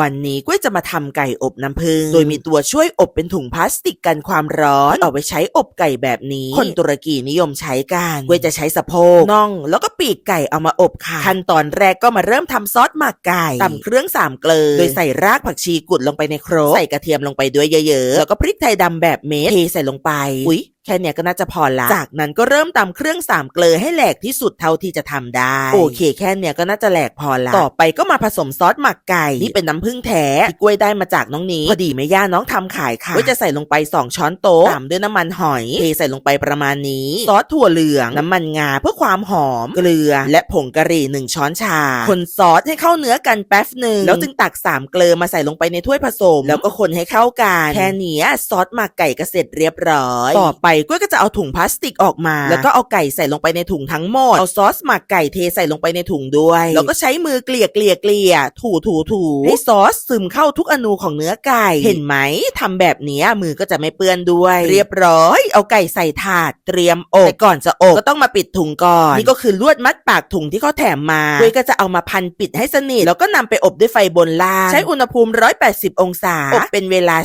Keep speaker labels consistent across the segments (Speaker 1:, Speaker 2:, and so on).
Speaker 1: วันนี้กุ้ยจะมาทำไก่อบน้ำผึ้ง โดยมีตัวช่วยอบเป็นถุงพลาสติกกันความร้อน เอาไว้ใช้อบไก่แบบนี้ คนตุรกีนิยมใช้กันกุ้ยจะใช้สะโพกน่อง แล้วก็ปีกไก่เอามาอบค่ะ ขั้นตอนแรกก็มาเริ่มทำซอสหมักไก่ตำเครื่องสามเกลือ โดยใส่รากผักชีกุดลงไปในโครกใส่กระเทียมลงไปด้วยเยอะๆ แล้วก็พริกไทยดำแบบเม็ดเทใส่ลงไป อุ๊ย แค่เนี้ยก็น่าจะพอละ จากนั้นก็เริ่มตำเครื่องสามเกลือให้แหลกที่สุดเท่าที่จะทำได้ โอเค แค่เนี้ยก็น่าจะแหลกพอละ ต่อไปก็มาผสมซอสหมักไก่นี่เป็นน้ำผึ้งแท้ที่กล้วยได้มาจากน้องนี้พอดีแม่ย่าน้องทำขายค่ะก็จะใส่ลงไป 2 ช้อนโต๊ะตามด้วยน้ำมันหอยเทใส่ลงไปประมาณนี้ ซอสถั่วเหลืองน้ำมันงาเพื่อความหอม เกลือ และผงกะหรี่หนึ่งช้อนชา คนซอสให้เข้าเนื้อกันแป๊บหนึ่งแล้วจึงตักสามเกลือมาใส่ลงไปในถ้วยผสม แล้วก็คนให้เข้ากันแค่เนี้ยซอสหมักไก่ก็เสร็จเรียบร้อย ต่อไปกล้วยก็จะเอาถุงพลาสติกออกมา แล้วก็เอาไก่ใส่ลงไปในถุงทั้งหมด เอาซอสหมักไก่เทใส่ลงไปในถุงด้วย แล้วก็ใช้มือเกลี่ยเกลี่ยเกลี่ยถูถูถูให้ซอสซึมเข้าทุกอนูของเนื้อไก่ เห็นไหมทำแบบเนี้ยมือก็จะไม่เปื้อนด้วย เรียบร้อย เอาไก่ใส่ถาดเตรียมอบแต่ก่อนจะอบก็ต้องมาปิดถุงก่อน นี่ก็คือลวดมัดปากถุงที่เขาแถมมาด้วยก็จะเอามาพันปิดให้สนิทแล้วก็นำไปอบด้วยไฟบนล่างใช้อุณหภูมิ 180 องศาอบเป็นเวลา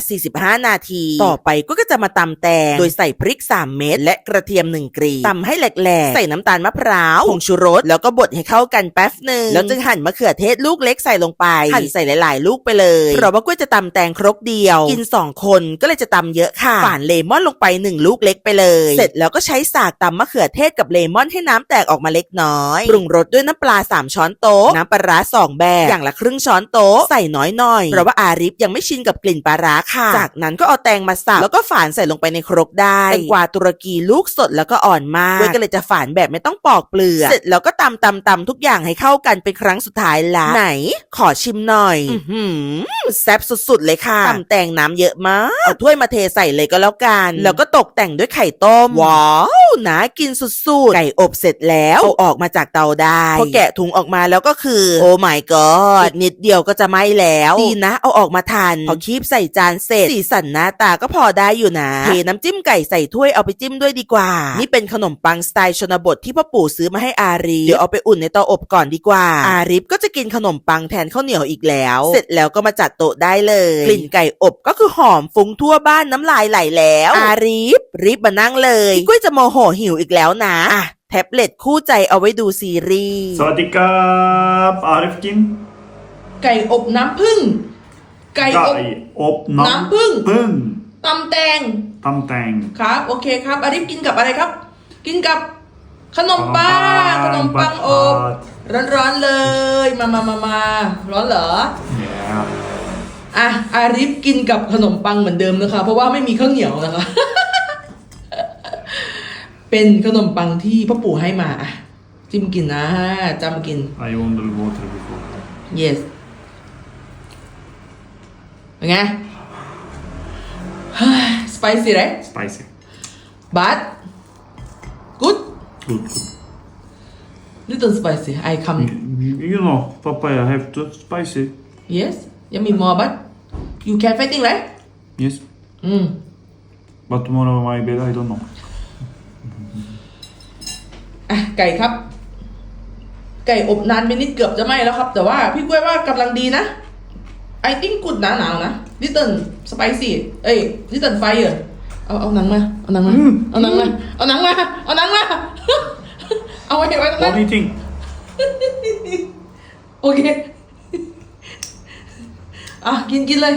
Speaker 1: 45 นาที ต่อไปก็จะมาตำแตงโดยใส่พริก3 เม็ดและกระเทียม 1 กรีบตำให้แหลกๆ ใส่น้ำตาลมะพร้าวผงชูรสแล้วก็บดให้เข้ากันแป๊บหนึ่งแล้วจึงหั่นมะเขือเทศลูกเล็กใส่ลงไป หั่นใส่หลายๆ ลูกไปเลยเพราะว่ากล้วยจะตำแตงครกเดียว กิน 2 คนก็เลยจะตำเยอะค่ะฝานเลมอนลงไป 1 ลูกเล็กไปเลย เสร็จแล้วก็ใช้สากตำมะเขือเทศกับเลมอนให้น้ำแตกออกมาเล็กน้อยปรุงรสด้วยน้ำปลา 3 ช้อนโต๊ะน้ำปลาร้า2แบบอย่างละครึ่งช้อนโต๊ะใส่น้อยหน่อยเพราะว่าอาริฟยังไม่ชินกับกลิ่นปลาร้าค่ะ จากนั้นก็เอาแตงมาสับแล้วก็ฝานใส่ลงไปในครกได้แตงกวาตุรกีลูกสดแล้วก็อ่อนมากด้วยก็เลยจะฝานแบบไม่ต้องปอกเปลือกเสร็จแล้วก็ตำตำตำทุกอย่างให้เข้ากันเป็นครั้งสุดท้ายละไหน ขอชิมหน่อยอื้อหือแซ่บสุดๆเลยค่ะตำแตงน้ำเยอะมากเอาถ้วยมาเทใส่เลยก็แล้วกัน แล้วก็ตกแต่งด้วยไข่ต้มว้าว น่ากินสุดๆ ไก่อบเสร็จแล้วเอาออกมาจากเตาได้พอแกะถุงออกมาแล้วก็คือ โอ้ my god นิดเดียวก็จะไหม้แล้ว ดีนะ เอาออกมาทัน พอคีบใส่จานเสร็จ สีสันหน้าตาก็พอได้อยู่นะ เทน้ำจิ้มไก่ใส่ถ้วยเอาไปจิ้มด้วยดีกว่า นี่เป็นขนมปังสไตล์ชนบทที่พ่อปู่ซื้อมาให้อารีเดี๋ยวเอาไปอุ่นในเตาอบก่อนดีกว่า อาริฟก็จะกินขนมปังแทนข้าวเหนียวอีกแล้ว เสร็จแล้วก็มาจัดโต๊ะได้เลย กลิ่นไก่อบก็คือหอมฟุ้งทั่วบ้านน้ำลายไหลแล้ว อาริฟรีบมานั่งเลยพี่กุ้ยจะโมโหหิวอีกแล้วนะอะแท็บเล็ตคู่ใจเอาไว้ดูซีรีส์
Speaker 2: สวัสดีครับอาริฟกิน
Speaker 3: ไก่อบน้ำผึ้งไก่อบ
Speaker 2: ไก่อบ
Speaker 3: น้ำผึ้ง
Speaker 2: พึ่ง
Speaker 3: ตำแตง
Speaker 2: ตำแตง
Speaker 3: ครับโอเคครับอาริฟกินกับอะไรครับ กินกับขนมปังขนมปังอบร้อนๆเลย มามามามาร้อนเหรอ
Speaker 2: เนี่ย
Speaker 3: อะอาริฟกินกับขนมปังเหมือนเดิมนะคะ เพราะว่าไม่มีข้าวเหนียวนะคะ เป็นขนมปังที่พ่อปู่ให้มาอะจิ้มกินนะจำกิน
Speaker 2: I want the water before
Speaker 3: yes เป็นไง spicy right
Speaker 2: spicy
Speaker 3: but good
Speaker 2: good good
Speaker 3: little spicy I come
Speaker 2: you, you know papaya have to spicy
Speaker 3: yes yummy more but you can fighting right
Speaker 2: yes
Speaker 3: อืม
Speaker 2: but tomorrow my bed I don't know
Speaker 3: อะ ไก่ครับ ไก่อบนานไปนิดเกือบจะไหม้แล้วครับ แต่ว่าพี่กล้วยว่ากำลังดีนะ I think good นะหนาวนะ little spicy เอ้ย little fire เอาเอาหนังมา เอาหนังมา
Speaker 2: อืม
Speaker 3: เอาหนังมา เอาหนังมา เอาหนังมา เอาไว้ไว้ตรงนั้น
Speaker 2: what do you think
Speaker 3: โอเค อะ กินกินเลย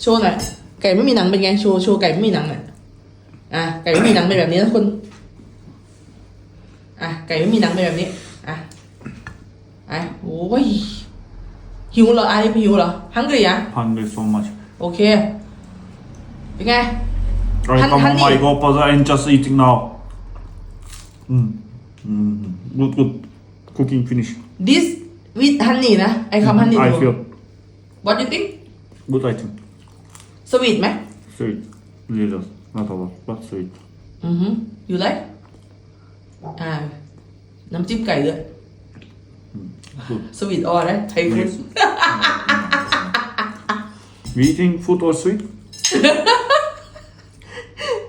Speaker 3: โชว์หน่อย ไก่ไม่มีหนังเป็นไง โชว์ โชว์ไก่ไม่มีหนังหน่อย อะ ไก่ไม่มีหนังเป็นแบบนี้นะคุณ อ่ะ ไก่ไม่มีหนังเป็นแบบนี้ อ่ะ อ่ะ โอ้ย หิวเหรอไอ้หิวเหรอ ฮังกี้อ่ะ
Speaker 2: hungry so much
Speaker 3: โอเค เป็นไง
Speaker 2: Right,
Speaker 3: Han-
Speaker 2: come on
Speaker 3: honey.
Speaker 2: my god but I'm just eating now mm. Mm. good good cooking finish
Speaker 3: this with honey นะ ไอ้คำ honey
Speaker 2: I feel
Speaker 3: what do you think
Speaker 2: good I think
Speaker 3: สวีทไหม
Speaker 2: sweet little not a lot but sweet
Speaker 3: อือฮึอยู่เลย อ่า น้ำจิ้มไก่ด้วย
Speaker 2: good
Speaker 3: สวีทออนะไทยฟู้ด
Speaker 2: Yes. we eating food or sweet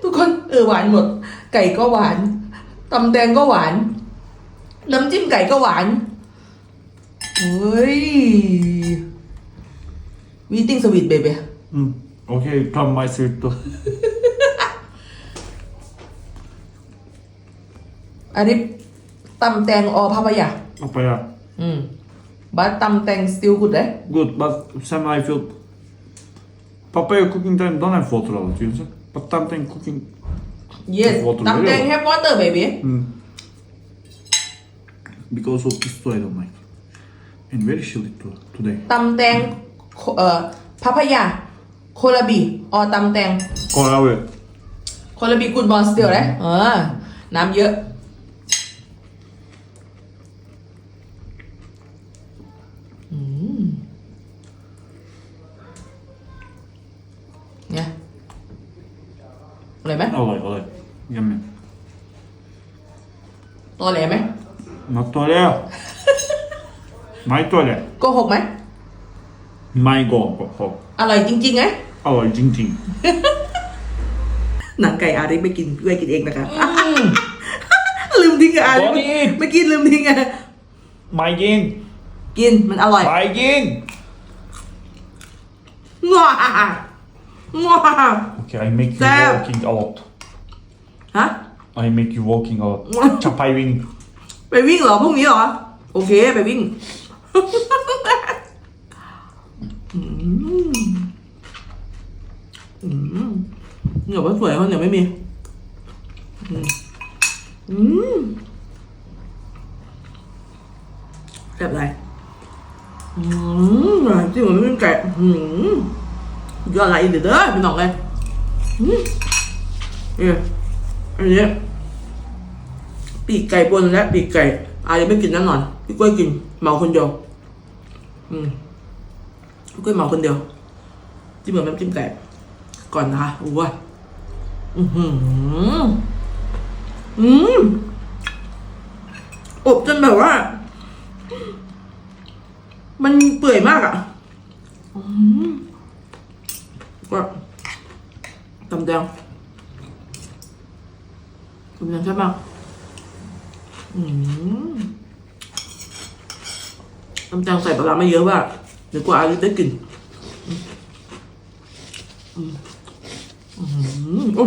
Speaker 3: ทุกคนเออหวานหมด ไก่ก็หวานตำแตงก็หวาน น้ำจิ้มไก่ก็หวานเฮ้ยวีติ้งสวีทเบบี้
Speaker 2: Mm. Okej, ta my sweet då.
Speaker 3: อันนี้ตำแตงออพาพายา
Speaker 2: Papaya.
Speaker 3: อืมบัตตำแตงสติลกุดเลย
Speaker 2: Good, but some I feel papaya cooking time don't have water all you see? But something cooking
Speaker 3: yes
Speaker 2: Water
Speaker 3: ตำแตง
Speaker 2: really?
Speaker 3: have water baby
Speaker 2: mm. because of this too I don't like. And very chilly too today.
Speaker 3: ตำแตงเอ่อพาพายา โคลาบีออตำแตง
Speaker 2: Kolla
Speaker 3: โคลาบีกุดบอลสติลเลยเออ น้ำเยอะ อะไรไหม
Speaker 2: Alright, alright. Yummy.
Speaker 3: ตัวแหลไหม
Speaker 2: Not toilet. My toilet.
Speaker 3: โกหกไหม
Speaker 2: My go go go.
Speaker 3: อร่อยจริงๆไง
Speaker 2: Alright, jing jing.
Speaker 3: หนังไก่อาริไม่กินเพื่อกินเองนะคะลืมทิ้งอะอาริ
Speaker 2: บอกอีก
Speaker 3: ไม่กินลืมทิ้งอะ
Speaker 2: My yin.
Speaker 3: กินมันอร่อย
Speaker 2: My yin.
Speaker 3: ง้า ง้า
Speaker 2: Okay, I make you
Speaker 3: Sam.
Speaker 2: walking a lot.
Speaker 3: ฮะ
Speaker 2: I make you walking a lot. Chapai wing.
Speaker 3: ไปวิ่งเหรอพรุ่งนี้เหรอ โอเค ไปวิ่ง อืมอืมเหนียวว่าสวยเขาเหนียวไม่มี อืมอืมแบบไรอืมที่มันไม่เป็นไก่อืม ยอดอะไรอีกเด้อพี่น้องเลยอืมเอออันนี้ปีกไก่บนและปีกไก่อายังไม่กินแน่นอนพี่กล้วยกินเมาคนเดียวอืมพี่กล้วยเมาคนเดียวจิ้มกับน้ำจิ้มไก่ก่อนนะคะอู้ว่าอือหืออืมอบจนแบบว่า มันเปื่อยมากอะอืม ก็ตำแดงตำแดงใช่ไหมากอืมน้ำแตงใส่ปลาไม่เยอะว่าเดี๋ยวกว่าอาริได้กลิ่นอืมอืมโอ้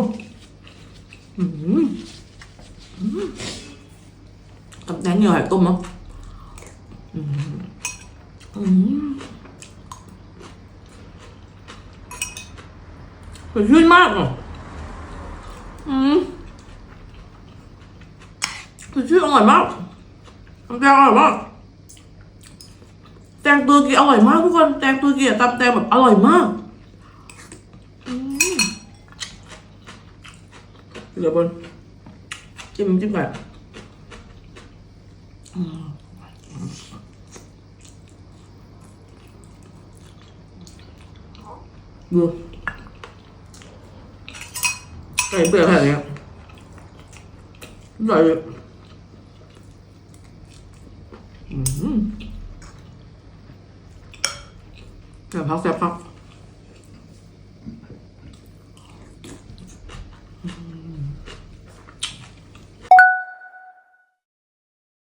Speaker 3: อืมอืมน้ำแตงเหนียวไข่ต้มมั้งอืมอืม สดชื่นมากอะอืมสดชื่นอร่อยมากน้ำแตงอร่อยมาก แตงตัวกีอร่อยมากทุกคน แตงตัวกีอะตำแตงแบบอร่อยมากอืมเดี๋ยวบนจิ้มจิ้มก่อนอืมดู ไก่เปลือยขนาดเนี้ยอร่อยอืมแซ่บพักแซ่บพัก